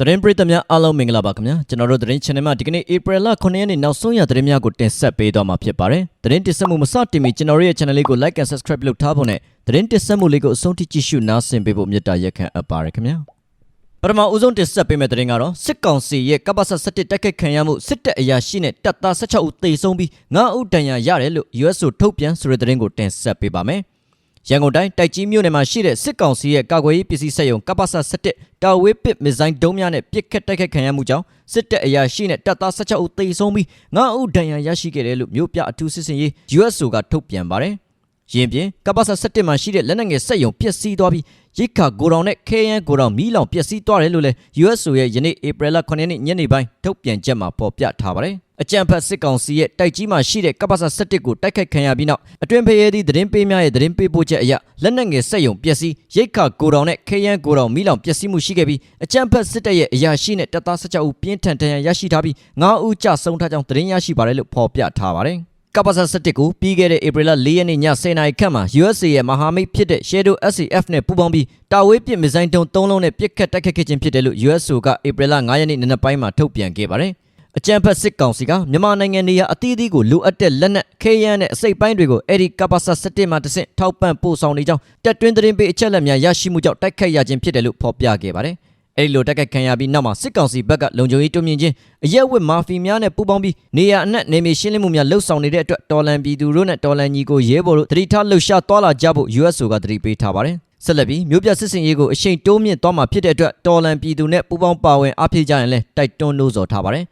သတင်းပရိသတ်များအားလုံးမင်္ဂလာပါခင်ဗျာကျွန်တော်တို့သတင်း channel မှာဒီကနေ့ April လ9ရက်နေ့နောက်ဆုံးရသတင်းများကိုတင်ဆက်ပေးသွားမှာဖြစ်ပါတယ်သတင်းတင်ဆက်မှုမစတင်မီကျွန်တော်တို့ရဲ့ channel လေးကို like and subscribe လုပ်ထားဖို့နဲ့သတင်းတင်ဆက်မှုလေးကိုအဆုံးထိကြည့်ရှုနားဆင်ပေးဖို့မေတ္တာရက်ခံအပ်ပါတယ်ခင်ဗျာပထမဦးဆုံးတင်ဆက်ပေးမယ့်သတင်းကတော့စစ်ကောင်စီရဲ့ကပ္ပစ17တက်ခတ်ခံရမှုစစ်တပ်အရာရှိနဲ့တပ်သား16ဦးသေဆုံးပြီး9ဦးဒဏ်ရာရတယ်လို့ USO ထုတ်ပြန်ဆိုတဲ့သတင်းကိုတင်ဆက်ပေးပါမယ် ရန်ကုန်တိုင်းတိုက်ကြီးမြို့နယ်မှာရှိတဲ့စစ်ကောင်စီရဲ့ကာကွယ်ရေးပစ္စည်းစက်ရုံကပ္ပစ17တာဝေးပစ်မစ်ဇိုင်းဒုံးများနဲ့ပစ်ခတ်တိုက်ခိုက်ခံရမှုကြောင့်စစ်တပ်အရာရှိနဲ့တပ်သား16ဦးသေဆုံးပြီး9ဦးဒဏ်ရာရရှိခဲ့တယ်လို့မြို့ပြအထူးစစ်စင်ရေး USO ကထုတ်ပြန်ပါတယ်။ယင်းပြင်ကပ္ပစ17မှာရှိတဲ့လက်နက်ငယ်စက်ရုံပျက်စီးသွားပြီးရိတ်ခါဂိုဒေါင်နဲ့ခဲယမ်းဂိုဒေါင်မီးလောင်ပျက်စီးသွားတယ်လို့လည်း USO ရဲ့ယနေ့ဧပြီလ9ရက်နေ့ညနေပိုင်းထုတ်ပြန်ချက်မှာဖော်ပြထားပါတယ်။ အကြံဖတ်စစ်ကောင်စီရဲ့တိုက်ကြီးမှာရှိတဲ့ကပ္ပစ17ကိုတိုက်ခိုက်ခံရပြီးနောက်အတွင်ဖရဲသည့်သတင်းပေးများရဲ့သတင်းပေးပို့ချက်အရလက်နက်ငယ်စက်ရုံပျက်စီးရိတ်ခါဂိုဒေါင်နဲ့ခဲယမ်းဂိုဒေါင်မီးလောင်ပျက်စီးမှုရှိခဲ့ပြီးအကြံဖတ်စစ်တပ်ရဲ့အရာရှိနဲ့တပ်သား16ဦးပြင်းထန်ဒဏ်ရာရရှိထားပြီး9ဦးကြဆုံးထားကြောင်းသတင်းရရှိပါတယ်လို့ဖော်ပြထားပါတယ်။ကပ္ပစ17ကိုပြီးခဲ့တဲ့ဧပြီလ4ရက်နေ့ည10:00နာရီခန့်မှာ USA ရဲ့မဟာမိတ်ဖြစ်တဲ့ Shadow SAF နဲ့ပူးပေါင်းပြီးတာဝေးပစ်မစ်ဇိုင်းတုံး3လုံးနဲ့ပစ်ခတ်တိုက်ခိုက်ခဲ့ခြင်းဖြစ်တယ်လို့ USO ကဧပြီလ9ရက်နေ့နံနက်ပိုင်းမှာထုတ်ပြန်ခဲ့ပါတယ်။ အကြံဖက်စစ်ကောင်စီကမြန်မာနိုင်ငံနေရာအသီးသီးကိုလိုအပ်တဲ့လက်နက်ခဲယမ်းနဲ့အစိတ်ပိုင်းတွေကိုအဲ့ဒီကပ္ပစ17မှာတဆင့်ထောက်ပံ့ပို့ဆောင်နေကြောင်းတက်တွင်းသတင်းပေးအချက်အလက်များရရှိမှုကြောင့်တိုက်ခိုက်ရခြင်းဖြစ်တယ်လို့ဖော်ပြခဲ့ပါတယ်။အဲ့ဒီလိုတက်ခိုက်ခံရပြီးနောက်မှာစစ်ကောင်စီဘက်ကလုံခြုံရေးတွမြင့်ချင်းအရက်ဝစ်မာဖီများနဲ့ပူးပေါင်းပြီးနေရအနှံ့နေမြေရှင်းလင်းမှုများလှုပ်ဆောင်နေတဲ့အတွက်တော်လန်ပြည်သူတို့နဲ့တော်လန်ညီကိုရဲဘော်တို့တတိထားလှုပ်ရှားသွားလာကြဖို့ USO ကတတိပေးထားပါတယ်ဆက်လက်ပြီးမြို့ပြစစ်စင်ရေးကိုအရှိန်တိုးမြင့်သွားမှာဖြစ်တဲ့အတွက်တော်လန်ပြည်သူနဲ့ပူးပေါင်းပါဝင်အားဖြည့်ကြရင်လည်းတိုက်တွန်းလို့ဆိုထားပါတယ်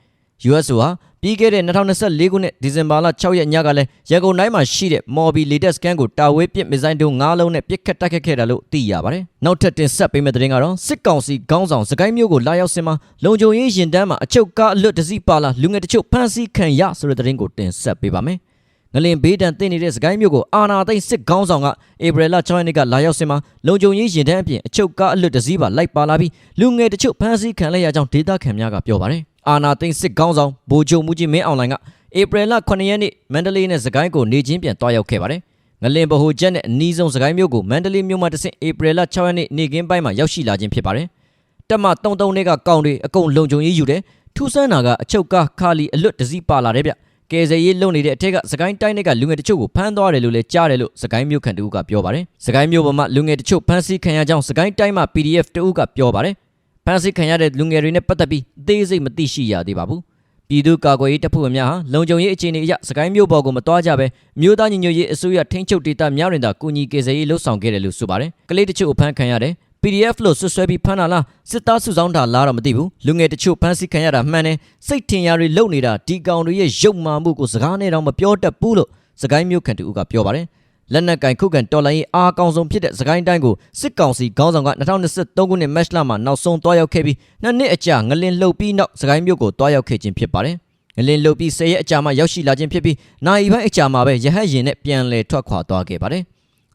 USO ဟာပြီးခဲ့တဲ့2024ခုနှစ်ဒီဇင်ဘာလ6ရက်ညကလည်းရန်ကုန်တိုင်းမှာရှိတဲ့ Morbi Latest Scan ကိုတာဝေးပစ်မစ်ဇိုင်းတုံး9လုံးနဲ့ပစ်ခတ်တိုက်ခတ်ခဲ့တာလို့သိရပါတယ်။နောက်ထပ်တင်ဆက်ပေးမယ့်သတင်းကတော့စစ်ကောင်စီခေါင်းဆောင်စကိုင်းမျိုးကိုလာရောက်စင်မှာလုံခြုံရေးရင်တန်းမှာအချုပ်ကားအလွတ်တစီပါလာလူငယ်တချို့ဖမ်းဆီးခံရဆိုတဲ့သတင်းကိုတင်ဆက်ပေးပါမယ်။ငလင်ဘေးတန်တင်နေတဲ့စကိုင်းမျိုးကိုအာနာသိန်းစစ်ခေါင်းဆောင်ကဧပြီလ6ရက်နေ့ကလာရောက်စင်မှာလုံခြုံရေးရင်တန်းအပြင်အချုပ်ကားအလွတ်တစီပါလိုက်ပါလာပြီးလူငယ်တချို့ဖမ်းဆီးခံလိုက်ရကြောင်းဒေသခံများကပြောပါတယ်။ အာနာသိန်းစစ်ခေါင်းဆောင်ဗိုလ်ချုပ်မှုကြီးမင်းအောင်လှိုင်ကဧပြီလ9ရက်နေ့မန္တလေးနဲ့စကိုင်းကိုနေချင်းပြန်တွားရောက်ခဲ့ပါတယ်။ငလင်ဗဟိုချက်နဲ့အနီးဆုံးစကိုင်းမြို့ကိုမန္တလေးမြို့မှာတဆင့်ဧပြီလ6ရက်နေ့နေ့ကင်းပိုင်းမှာရောက်ရှိလာခြင်းဖြစ်ပါတယ်။တက်မ33တွေကကောင်းတွေအကုန်လုံခြုံရေးယူတယ်။ထူးဆန်းတာကအချုပ်ကားခါလီအလွတ်တစည်းပါလာတယ်ဗျ။ကယ်ဆယ်ရေးလုပ်နေတဲ့အထက်ကစကိုင်းတိုင်းတွေကလူငယ်တချို့ကိုဖမ်းသွားတယ်လို့လည်းကြားတယ်လို့စကိုင်းမြို့ခံတဦးကပြောပါတယ်။စကိုင်းမြို့ပေါ်မှာလူငယ်တချို့ဖမ်းဆီးခံရကြောင်းစကိုင်းတိုင်းမှာ PDF တဦးကပြောပါတယ်။ ဖမ်းဆီးခံရတဲ့လူငယ်တွေနဲ့ပတ်သက်ပြီးအသေးစိတ်မသိရှိရသေးပါဘူး။ပြည်သူ့ကာကွယ်ရေးတပ်ဖွဲ့ဝင်များဟာလုံခြုံရေးအခြေအနေအရစကိုင်းမြို့ပေါ်ကိုမတွားကြဘဲမြို့သားညီညွတ်ရေးအစိုးရထိန်းချုပ်ဒေသများတွင်သာကုညီကေစရေးလှုပ်ဆောင်ခဲ့တယ်လို့ဆိုပါတယ်။ကလေးတချို့အဖမ်းခံရတယ် PDF လို့ဆွဆွဲပြီးဖမ်းတာလားစစ်သားစုဆောင်းတာလားတော့မသိဘူးလူငယ်တချို့ဖမ်းဆီးခံရတာမှန်တယ်စိတ်ထင်ရတွေလုံနေတာဒီကောင်တွေရဲ့ရုပ်မာမှုကိုစကားနဲ့တော့မပြောတတ်ဘူးလို့စကိုင်းမြို့ခံတူကပြောပါတယ် လက်နက်ကင်ခုခံတော်လိုင်းရေးအားအကောင်ဆုံးဖြစ်တဲ့စကိုင်းတိုင်းကိုစစ်ကောင်စီခေါင်းဆောင်က2023ခုနှစ်မတ်လမှာနောက်ဆုံးတွားရောက်ခဲ့ပြီးနှစ်နှစ်အကြာငလင်လှုပ်ပြီးနောက်စကိုင်းမြို့ကိုတွားရောက်ခဲ့ခြင်းဖြစ်ပါတယ်ငလင်လှုပ်ပြီး10ရက်အကြာမှရောက်ရှိလာခြင်းဖြစ်ပြီးနိုင်ပိုင်းအကြာမှာပဲရဟတ်ရင်နဲ့ပြန်လည်ထွက်ခွာသွားခဲ့ပါတယ်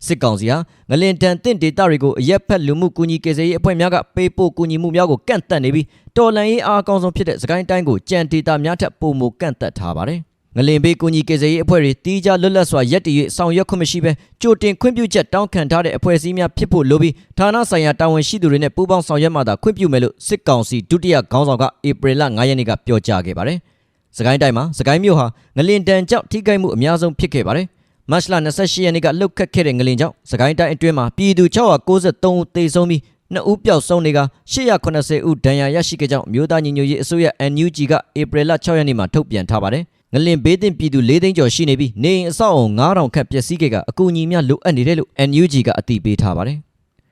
စစ်ကောင်စီဟာငလင်တန်တင့်ဒေတာတွေကိုအရက်ဖက်လူမှုကူညီကေစရေးအဖွဲ့များကပေးပို့ကူညီမှုများကိုကန့်သက်နေပြီးတော်လန်ရေးအားအကောင်းဆုံးဖြစ်တဲ့စကိုင်းတိုင်းကိုကြံဒေတာများထပ်ပုံမကန့်သက်ထားပါတယ်။ ငလင်ဘေးကူညီကေစရေးအဖွဲ့တွေတီးခြားလွတ်လပ်စွာရက်တည်၍ဆောင်ရွက်ခွင့်မရှိဘဲကြိုတင်ခွင့်ပြုချက်တောင်းခံထားတဲ့အဖွဲ့အစည်းများဖြစ်ဖို့လိုပြီးဌာနဆိုင်ရာတာဝန်ရှိသူတွေနဲ့ပူးပေါင်းဆောင်ရွက်မှသာခွင့်ပြုမယ်လို့စစ်ကောင်စီဒုတိယခေါင်းဆောင်ကဧပြီလ9ရက်နေ့ကပြောကြားခဲ့ပါတယ်။စကိုင်းတိုင်းမှာစကိုင်းမြို့ဟာငလင်တန်ကြောင့်ထိခိုက်မှုအများဆုံးဖြစ်ခဲ့ပါတယ်။မတ်လ28ရက်နေ့ကလှုပ်ခတ်ခဲ့တဲ့ငလင်ကြောင့်စကိုင်းတိုင်းအတွင်းမှာပြည်သူ693ဦးသေဆုံးပြီးနှစ်ဦးပျောက်ဆုံးတွေက880ဦးဒဏ်ရာရရှိခဲ့ကြောင်းမြို့သားညီညွတ်ရေးအစိုးရ NUG ကဧပြီလ6ရက်နေ့မှာထုတ်ပြန်ထားပါတယ်။ ငလင်ဘေးတင်ပြည်သူ၄သိန်းကျော်ရှိနေပြီးနေအိမ်အဆောက်အုံ9000ခန့်ပျက်စီးခဲ့ကအကူအညီများလိုအပ်နေတယ်လို့ NUG ကအတည်ပြုထားပါတယ်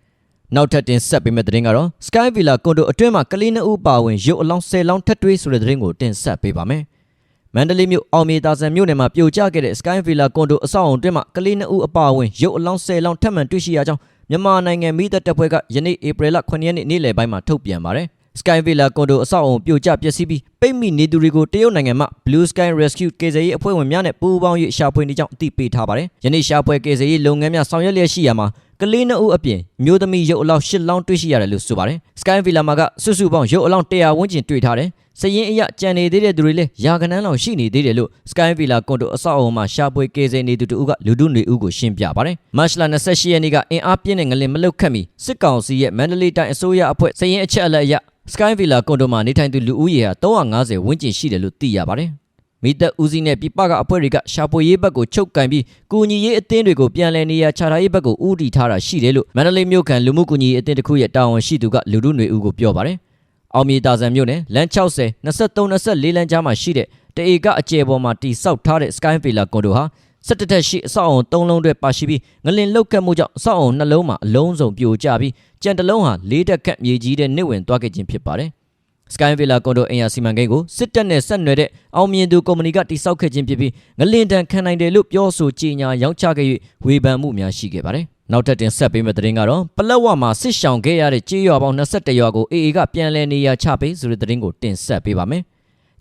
။နောက်ထပ်တင်ဆက်ပေးမယ့်သတင်းကတော့ Sky Villa ကွန်ဒိုအတွင်းမှာကလေးနှစ်ဦးပါဝင်ရုပ်အလောင်း10လောင်းထပ်တွေးဆိုတဲ့သတင်းကိုတင်ဆက်ပေးပါမယ်။မန္တလေးမြို့အောင်မြေတာဆန်မြို့နယ်မှာပြိုကျခဲ့တဲ့ Sky Villa ကွန်ဒိုအဆောက်အုံအတွင်းမှာကလေးနှစ်ဦးအပါအဝင်ရုပ်အလောင်း10လောင်းထပ်မံတွေ့ရှိရကြောင်းမြန်မာနိုင်ငံမိသက်တပ်ဖွဲ့ကယနေ့ဧပြီလ9ရက်နေ့နေ့လယ်ပိုင်းမှာထုတ်ပြန်ပါတယ်။ Sky Villa ကွန်ဒိုအဆောက်အုံပြိုကျပျက်စီးပြီးပိတ်မိနေသူတွေကိုတရုတ်နိုင်ငံမှ Blue Sky Rescue ကေဇယ်ရေးအဖွဲ့ဝင်များနဲ့ပူးပေါင်း၍ရှာဖွေနေကြောင်းအသိပေးထားပါတယ်။ယနေ့ရှာဖွေကေဇယ်ရေးလုပ်ငန်းများဆောင်ရွက်လျက်ရှိရာမှာကလေးနှစ်ဦးအပြင်မျိုးသမီးရုပ်အလောင်း၈လောင်းတွေ့ရှိရတယ်လို့ဆိုပါတယ်။ Sky Villa မှာကစုစုပေါင်းရုပ်အလောင်း100ဝန်းကျင်တွေ့ထားတယ်။စရင်အရကြံနေသေးတဲ့သူတွေလည်းယာကနန်းလောက်ရှိနေသေးတယ်လို့ Sky Villa ကွန်ဒိုအဆောက်အအုံမှာရှာဖွေကေဇယ်နေသူတူကလူတို့နေဦးကိုရှင်းပြပါတယ်။မတ်လ28ရက်နေ့ကအင်အားပြင်းတဲ့ငလင်မလုတ်ခတ်မီစစ်ကောင်စီရဲ့မန္တလေးတိုင်းအစိုးရအဖွဲ့စရင်အချက်အလက်အရ Sky Villa ကွန်ဒိုမှာနေထိုင်သူလူဦးရေဟာ350ဝန်းကျင်ရှိတယ်လို့သိရပါတယ်။မိသက်ဦးစီးနဲ့ပြပကအဖွဲ့တွေကရှာဖွေရေးဘက်ကိုချုပ်ကင်ပြီးကူညီရေးအသင်းတွေကိုပြန်လည်နေရာချထားရေးဘက်ကိုဦးတည်ထားတာရှိတယ်လို့မန္တလေးမြို့ခံလူမှုကူညီရေးအသင်းတစ်ခုရဲ့တာဝန်ရှိသူကလူမှုຫນွေဦးကိုပြောပါတယ်။အောင်မြေတာဆန်မြို့နယ်လမ်း60 23 24လမ်းကြားမှာရှိတဲ့တအေကအကျယ်ပေါ်မှာတိစောက်ထားတဲ့ Sky Villa ကွန်ဒိုဟာ စစ်တပ်တက်ရှိအဆောက်အုံ၃လုံးတွေပါရှိပြီးငလင်လောက်ကတ်မှုကြောင့်အဆောက်အုံနှလုံးမှာအလုံးစုံပြိုကျပြီးကြံတစ်လုံးဟာလေးတက်ကတ်မြေကြီးတဲ့နှိမ့်ဝင်သွားခဲ့ခြင်းဖြစ်ပါတယ်။ Sky Villa ကွန်ဒိုအင်ယာစီမံကိန်းကိုစစ်တပ်နဲ့ဆက်နွယ်တဲ့အောင်မြင်သူကုမ္ပဏီကတိစောက်ခဲ့ခြင်းဖြစ်ပြီးငလင်တန်ခံနိုင်တယ်လို့ပြောဆိုကြေညာရောင်းချခဲ့၍ဝေဖန်မှုများရှိခဲ့ပါတယ်။နောက်ထပ်တင်ဆက်ပေးမယ့်သတင်းကတော့ပလက်ဝမှာစစ်ရှောင်ခဲ့ရတဲ့ကြေးရွာပေါင်း21ရွာကို AA ကပြန်လည်နေရာချပေးဆိုတဲ့သတင်းကိုတင်ဆက်ပေးပါမယ်။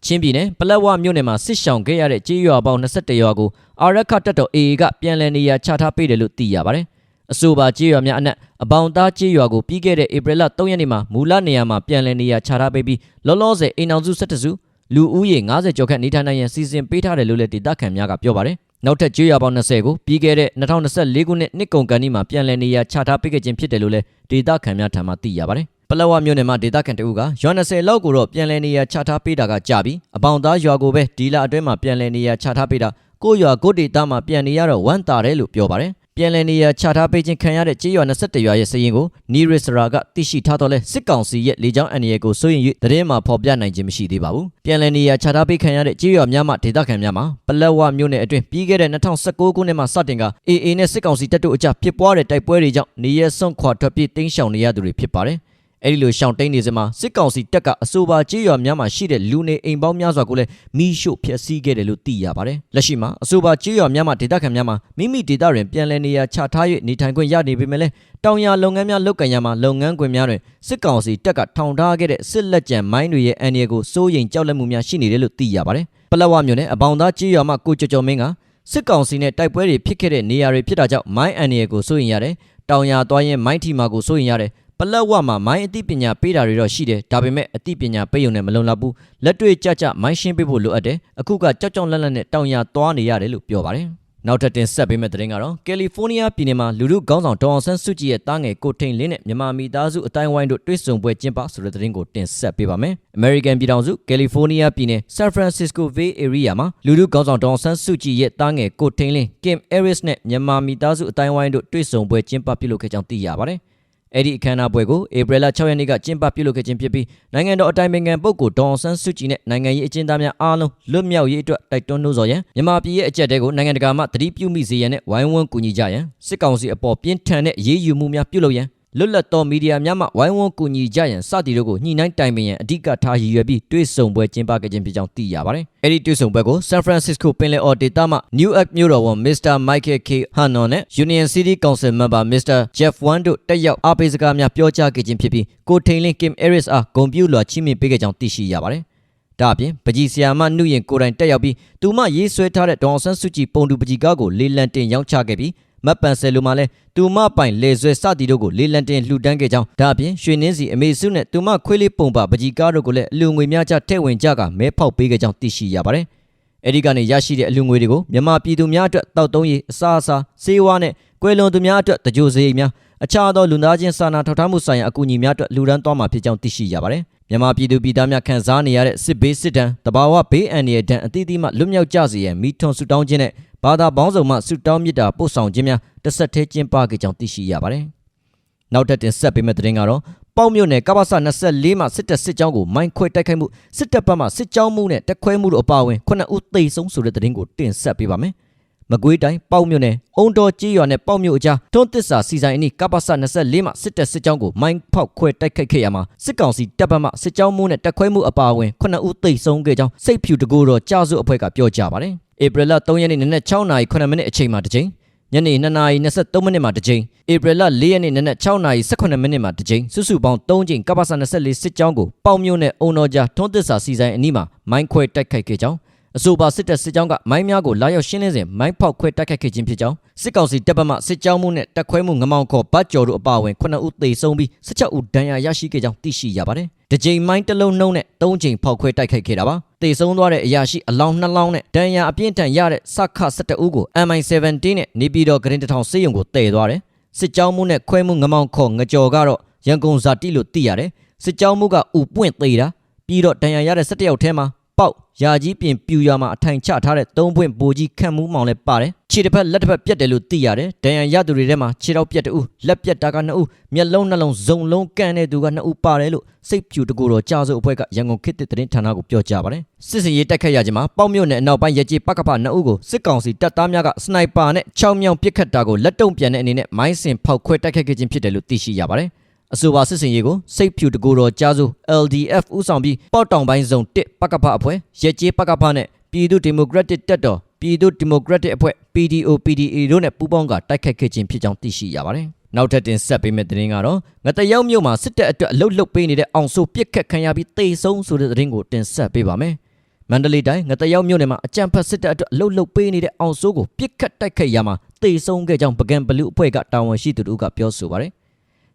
ချင်းပြည်နယ်ပလက်ဝမြို့နယ်မှာစစ်ရှောင်ခဲ့ရတဲ့ကြေးရွာပေါင်း21ရွာကိုအာရခတ်တော် AA ကပြန်လည်နေရာချထားပေးတယ်လို့သိရပါတယ်။အဆိုပါကြေးရွာများအနက်အပေါင်သားကြေးရွာကိုပြီးခဲ့တဲ့ဧပြီလ3ရက်နေ့မှာမူလနေရာမှာပြန်လည်နေရာချထားပေးပြီးလောလောဆယ်အိမ်အောင်စု17စုလူဦးရေ90ကျော်ခန့်နေထိုင်နိုင်ရန်စီစဉ်ပေးထားတယ်လို့လည်းဒေသခံများကပြောပါတယ်။နောက်ထပ်ကြေးရွာပေါင်း20ကိုပြီးခဲ့တဲ့2024ခုနှစ်နှစ်ကုန်ကန်ဒီမှာပြန်လည်နေရာချထားပေးခဲ့ခြင်းဖြစ်တယ်လို့လည်းဒေသခံများထံမှသိရပါတယ်။ ပလက်ဝမြို့နယ်မှာဒေသခံတအုပ်ကရွာ20လောက်ကိုတော့ပြန်လည်နေရာချထားပေးတာကကြာပြီအပေါင်သားရွာကိုပဲဒီလအတွင်းမှာပြန်လည်နေရာချထားပေးတာကိုရွာကိုဒေတာမှာပြန်နေရတော့ဝမ်းတာတယ်လို့ပြောပါတယ်ပြန်လည်နေရာချထားပေးခြင်းခံရတဲ့ကြေးရွာ21ရွာရဲ့စည်ရင်ကိုနီရစ်စရာကသိရှိထားတော့လဲစစ်ကောင်စီရဲ့လေကြောင်းအန်ရီကိုစိုးရင်၍သတင်းမှာဖော်ပြနိုင်ခြင်းမရှိသေးပါဘူးပြန်လည်နေရာချထားပေးခံရတဲ့ကြေးရွာများမှဒေသခံများမှာပလက်ဝမြို့နယ်အတွင်းပြီးခဲ့တဲ့2019ခုနှစ်မှာစတင်က AA နဲ့စစ်ကောင်စီတပ်တို့အကြဖြစ်ပွားတဲ့တိုက်ပွဲတွေကြောင့်နေရဆွန့်ခွာထွက်ပြေးတင်းရှောင်နေရသူတွေဖြစ်ပါတယ် အဲ့ဒီလိုရှောင်းတိန်နေစမှာစစ်ကောင်စီတပ်ကအဆိုပါကြေးရွာများမှာရှိတဲ့လူနေအိမ်ပေါင်းများစွာကိုလည်းမိရှို့ဖျက်ဆီးခဲ့တယ်လို့သိရပါတယ်။လက်ရှိမှာအဆိုပါကြေးရွာများမှာဒေသခံများမှာမိမိဒေသတွင်ပြန်လည်နေရာချထား၍နေထိုင်ခွင့်ရနေပေမဲ့လည်းတောင်ယာလုပ်ငန်းများလုပ်ကံရမှာလုပ်ငန်းခွင်များတွင်စစ်ကောင်စီတပ်ကထောင်ထားခဲ့တဲ့စစ်လက်ကျန်မိုင်းတွေရဲ့အန်ရီကိုစိုးရိမ်ကြောက်လန့်မှုများရှိနေတယ်လို့သိရပါတယ်။ပလက်ဝမြို့နယ်အပေါင်သားကြေးရွာမှာကိုကျော်ကျော်မင်းကစစ်ကောင်စီနဲ့တိုက်ပွဲတွေဖြစ်ခဲ့တဲ့နေရာတွေဖြစ်တာကြောင့်မိုင်းအန်ရီကိုစိုးရိမ်ရတယ်။တောင်ယာသွားရင်မိုင်းထီမာကိုစိုးရိမ်ရတယ် ပလက်ဝမှာမိုင်းအသိပညာပေးတာတွေတော့ရှိတယ်ဒါပေမဲ့အသိပညာပေးရုံနဲ့မလုံလောက်ဘူးလက်တွေ့ကြကြမိုင်းရှင်းပေးဖို့လိုအပ်တယ်အခုကကြောက်ကြောက်လန့်လန့်နဲ့တောင်ရသွားနေရတယ်လို့ပြောပါတယ်နောက်ထပ်တင်ဆက်ပေးမယ့်သတင်းကတော့ကယ်လီဖိုးနီးယားပြည်နယ်မှာလူလူခေါင်းဆောင်ဒေါအောင်ဆန်းစုကြည်ရဲ့တားငယ်ကိုထိန်လင်းနဲ့မြန်မာမိသားစုအတိုင်းဝိုင်းတို့တွေ့ဆုံပွဲကျင်းပဆိုတဲ့သတင်းကိုတင်ဆက်ပေးပါမယ်။ American ပြည်ထောင်စုကယ်လီဖိုးနီးယားပြည်နယ် San Francisco Bay Area မှာလူလူခေါင်းဆောင်ဒေါအောင်ဆန်းစုကြည်ရဲ့တားငယ်ကိုထိန်လင်း Kim Harris နဲ့မြန်မာမိသားစုအတိုင်းဝိုင်းတို့တွေ့ဆုံပွဲကျင်းပပြုလုပ်ခဲ့ကြောင်းသိရပါတယ်။ အဲ့ဒီအခမ်းအနားပွဲကိုဧပြီလ6ရက်နေ့ကကျင်းပပြုလုပ်ခဲ့ခြင်းဖြစ်ပြီးနိုင်ငံတော်အတိုင်ပင်ခံပုဂ္ဂိုလ်ဒေါအောင်ဆန်းစုကြည်နဲ့နိုင်ငံရေးအကျဉ်းသားများအားလုံးလွတ်မြောက်ရေးအတွက်တိုက်တွန်းနှိုးဆော်ရန်မြန်မာပြည်ရဲ့အကြက်တဲကိုနိုင်ငံတကာမှတတိပြုမိစေရန်နဲ့ဝိုင်းဝန်းကူညီကြရန်စစ်ကောင်စီအပေါ်ပြင်းထန်တဲ့ရေးယူမှုများပြုလုပ်ရန် လွတ်လပ်သောမီဒီယာများမှဝိုင်းဝန်းကူညီကြရန်စသည်တို့ကိုညှိနှိုင်းတိုင်ပင်ရန်အဓိကထားရည်ရွယ်ပြီးတွဲဆုံပွဲကျင်းပခဲ့ခြင်းဖြစ်ကြောင်းသိရပါတယ်။အဲဒီတွဲဆုံပွဲကို San Francisco ပင်လယ်အော်ဒေသမှ New York မြို့တော်ဝန် Mr. Michael K. Hannon နဲ့ Union City Council Member Mr. Jeff Wan တို့တက်ရောက်အားပေးစကားများပြောကြားခဲ့ခြင်းဖြစ်ပြီးကိုထိန်လင်း Kim Harris အားဂုဏ်ပြုလွှာချီးမြှင့်ပေးခဲ့ကြောင်းသိရှိရပါတယ်။ဒါအပြင်ပကြီးဆီယာမနှုရင်ကိုယ်တိုင်တက်ရောက်ပြီးသူမရေးဆွဲထားတဲ့ဒေါအောင်ဆန်းစုကြည်ပုံတူပကြီးကားကိုလေးလံတင်ရောင်းချခဲ့ပြီး မတ်ပန်ဆယ်လိုမှာလဲတူမပိုင်လေဆွဲစသည်တို့ကိုလေးလံတင်လှူဒန်းခဲ့ကြောင်းဒါအပြင်ရွှေနှင်းစီအမေစုနဲ့တူမခွေးလေးပုံပါပကြီးကားတို့ကိုလည်းအလူငွေများကြထဲ့ဝင်ကြကမဲဖောက်ပေးခဲ့ကြောင်းသိရှိရပါတယ်။အဲဒီကနေရရှိတဲ့အလူငွေတွေကိုမြန်မာပြည်သူများအတွက်တောက်သုံးရေးအစားအစာစေဝါနဲ့ကွယ်လွန်သူများအတွက်တကြိုစရိတ်များ အခြားသောလူသားချင်းစာနာထောက်ထားမှုဆိုင်ရာအကူအညီများအတွက်လှူဒန်းသွားမှာဖြစ်ကြောင်းသိရှိရပါတယ်။မြန်မာပြည်သူပြည်သားများခံစားနေရတဲ့စစ်ဘေးစစ်ဒဏ်တဘာဝဘေးအန္တရာယ်ဒဏ်အသီးသီးမှလွတ်မြောက်ကြစေရန်မိထွန်းဆုတောင်းခြင်းနဲ့ဘာသာပေါင်းစုံမှဆုတောင်းမြတ်တာပို့ဆောင်ခြင်းများတစ်ဆက်တည်းကျင်းပခဲ့ကြောင်းသိရှိရပါတယ်။နောက်ထပ်တင်ဆက်ပေးမယ့်သတင်းကတော့ပေါ့မြို့နယ်ကပ္ပစ24မှာစစ်တပ်စစ်ကြောင်းကိုမိုင်းခွဲတိုက်ခိုက်မှုစစ်တပ်ဘက်မှစစ်ကြောင်းမှုနဲ့တက်ခွဲမှုတို့အပါအဝင်ခုနှစ်ဦးသေဆုံးဆိုတဲ့သတင်းကိုတင်ဆက်ပေးပါမယ်။ မကွေးတိုင်းပေါ့မြို့နယ်အုံတော်ကြီးရွာနဲ့ပေါ့မြို့အကြားတွန်းတစ္ဆာစီဆိုင်အနီးကပ္ပစ24မှာစစ်တပ်စစ်ကြောင်းကိုမိုင်းဖောက်ခွဲတိုက်ခိုက်ခဲ့ရမှာစစ်ကောင်စီတပ်ဘက်မှစစ်ကြောင်းမှုနဲ့တက်ခွဲမှုအပါအဝင်ခုနှစ်ဦးသေဆုံးခဲ့ကြောင်းစိတ်ဖြူတကူတော်ကြာစုအဖွဲ့ကပြောကြားပါတယ်။ဧပြီလ3ရက်နေ့နနက်6နာရီ9မိနစ်အချိန်မှာတစ်ချိန်ညနေ2နာရီ23မိနစ်မှာတစ်ချိန်ဧပြီလ4ရက်နေ့နနက်6နာရီ18မိနစ်မှာတစ်ချိန်စုစုပေါင်း3ချိန်ကပ္ပစ24စစ်ကြောင်းကိုပေါင်မြို့နယ်အုံတော်ကြားထွန်းသစ္စာစီဆိုင်အနီးမှာမိုင်းခွဲတိုက်ခိုက်ခဲ့ကြောင်း အဆိုပါစစ်တပ်စစ်ကြောင်းကမိုင်းများကိုလာရောက်ရှင်းလင်းစဉ်မိုင်းဖောက်ခွဲတိုက်ခိုက်ခဲ့ခြင်းဖြစ်ကြောင်းစစ်ကောင်စီတပ်ပမှစစ်ကြောင်းမှုနဲ့တပ်ခွဲမှုငမောင်ခေါ်ဗတ်ကျော်တို့အပါအဝင်9ဦးသေဆုံးပြီး16ဦးဒဏ်ရာရရှိခဲ့ကြောင်းသိရှိရပါတယ်။တစ်ကြိမ်မိုင်းတစ်လုံးနှုံးနဲ့၃ကြိမ်ဖောက်ခွဲတိုက်ခိုက်ခဲ့တာပါ။သေဆုံးသွားတဲ့အရာရှိအလောင်းနှလောင်းနဲ့ဒဏ်ရာအပြင်းထန်ရတဲ့စခ17ဦးကို MI17 နဲ့နေပြည်တော်ဂရင်တထောင်စေယုံကိုတည်သွားတယ်။စစ်ကြောင်းမှုနဲ့ခွဲမှုငမောင်ခေါ်ငကြော်ကတော့ရန်ကုန်ဇာတိလို့သိရတယ်။စစ်ကြောင်းမှုကဥပွင့်သေးတာပြီးတော့တန်ရရတဲ့17ယောက်ထဲမှာ ပေါက်ယာကြီးပြင်ပြူရွာမှာအထိုင်ချထားတဲ့သုံးပွင့်ပိုကြီးခန့်မှုမောင်လည်းပါတယ်ခြေတစ်ဖက်လက်တစ်ဖက်ပြတ်တယ်လို့သိရတယ်ဒဏ်ရာရသူတွေထဲမှာခြေထောက်ပြတ်တူလက်ပြတ်တာက2ဦးမျက်လုံးနှလုံးဇုံလုံးကန့်တဲ့သူက2ဦးပါတယ်လို့စိတ်ဖြူတကူတော်ကြာစုအဖွဲ့ကရန်ကုန်ခေတ်သစ်သတင်းဌာနကိုပြောကြားပါတယ်စစ်စင်ရေးတက်ခတ်ရခြင်းမှာပေါက်မြို့နယ်အနောက်ပိုင်းရကြေပကဖ2ဦးကိုစစ်ကောင်စီတပ်သားများကစနိုက်ပါနဲ့6မြောင်ပစ်ခတ်တာကိုလက်တုံပြန်တဲ့အနေနဲ့မိုင်းစင်ဖောက်ခွဲတိုက်ခတ်ခဲ့ခြင်းဖြစ်တယ်လို့သိရှိရပါတယ် အဆိုပါစစ်စင်ရေးကိုစိတ်ဖြူတကူတော်ကြားစု LDF ဥဆောင်ပြီးပေါ့တောင်ပိုင်းဇုံ1ပကဖအဖွဲ့ရဲကျေးပကဖနဲ့ပြည်သူ့ဒီမိုကရက်တစ်တပ်တော်ပြည်သူ့ဒီမိုကရက်တစ်အဖွဲ့ PDO PDA တို့နဲ့ပူးပေါင်းကတိုက်ခတ်ခဲ့ခြင်းဖြစ်ကြောင်းသိရှိရပါတယ်။နောက်ထပ်တင်ဆက်ပေးမယ့်သတင်းကတော့ငတရောက်မြို့မှာစစ်တပ်အတွက်အလုတ်လုတ်ပေးနေတဲ့အောင်ဆိုပြစ်ခတ်ခံရပြီးတေဆုံးဆိုတဲ့သတင်းကိုတင်ဆက်ပေးပါမယ်။မန္တလေးတိုင်းငတရောက်မြို့နယ်မှာအကြံဖတ်စစ်တပ်အတွက်အလုတ်လုတ်ပေးနေတဲ့အောင်ဆိုကိုပြစ်ခတ်တိုက်ခတ်ရမှာတေဆုံးခဲ့ကြောင်းပကံဘလူးအဖွဲ့ကတာဝန်ရှိသူတို့ကပြောဆိုပါတယ်။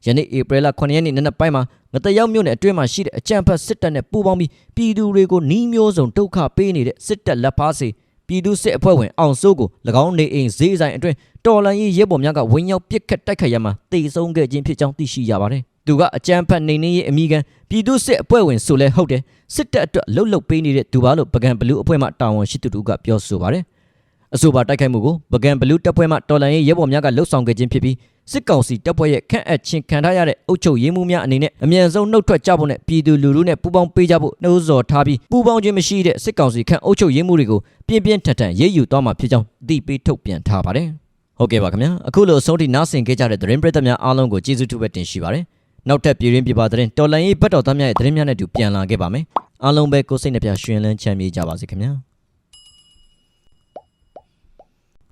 ယနေ့ဧပြီလ9ရက်နေ့နနက်ပိုင်းမှာငတရောက်မြို့နယ်အတွင်းမှာရှိတဲ့အကြံဖတ်စစ်တပ်နဲ့ပူးပေါင်းပြီးပြည်သူတွေကိုနှီးမျိုးစုံဒုက္ခပေးနေတဲ့စစ်တပ်လက်ဖားစီပြည်သူစစ်အဖွဲ့ဝင်အောင်စိုးကို၎င်းနေအိမ်ဈေးဆိုင်အတွင်းတော်လန်ရေးရဲဘော်များကဝင်းရောက်ပစ်ခတ်တိုက်ခိုက်ရမှာတေဆုံးခဲ့ခြင်းဖြစ်ကြောင်းသိရှိရပါတယ်။သူကအကြမ်းဖက်နေနေရေးအမိခံပြည်သူစစ်အဖွဲ့ဝင်ဆိုလဲဟုတ်တယ်စစ်တပ်အတွက်လှုပ်လှုပ်ပေးနေတဲ့သူပါလို့ပကံဘလူးအဖွဲ့မှတာဝန်ရှိသူတို့ကပြောဆိုပါတယ်။အဆိုပါတိုက်ခိုက်မှုကိုပကံဘလူးတပ်ဖွဲ့မှတော်လန်ရေးရဲဘော်များကလှုပ်ဆောင်ခဲ့ခြင်းဖြစ်ပြီး စစ်ကောင်စီတပ်ဖွဲ့ရဲ့ခန့်အပ်ခြင်းခံထားရတဲ့အုပ်ချုပ်ရေးမှုများအနေနဲ့အမြန်ဆုံးနှုတ်ထွက်ကြဖို့နဲ့ပြည်သူလူထုနဲ့ပူးပေါင်းပေးကြဖို့နှိုးဆော်ထားပြီးပူးပေါင်းခြင်းမရှိတဲ့စစ်ကောင်စီခန့်အုပ်ချုပ်ရေးမှုတွေကိုပြင်းပြင်းထန်ထန်ရေးယူသွားမှာဖြစ်ကြောင်းအသိပေးထုတ်ပြန်ထားပါတယ်။ဟုတ်ကဲ့ပါခင်ဗျာအခုလိုအဆုံးထိနားဆင်ခဲ့ကြတဲ့သတင်းပရိသတ်များအားလုံးကိုကျေးဇူးတူပဲတင်ရှိပါတယ်။နောက်ထပ်ပြည်ရင်းပြပါသတင်းတော်လန်ရေးဘတ်တော်သားများရဲ့သတင်းများနဲ့အတူပြန်လာခဲ့ပါမယ်။အားလုံးပဲကိုယ်စိတ်နှပြရွှင်လန်းချမ်းမြေ့ကြပါစေခင်ဗျာ။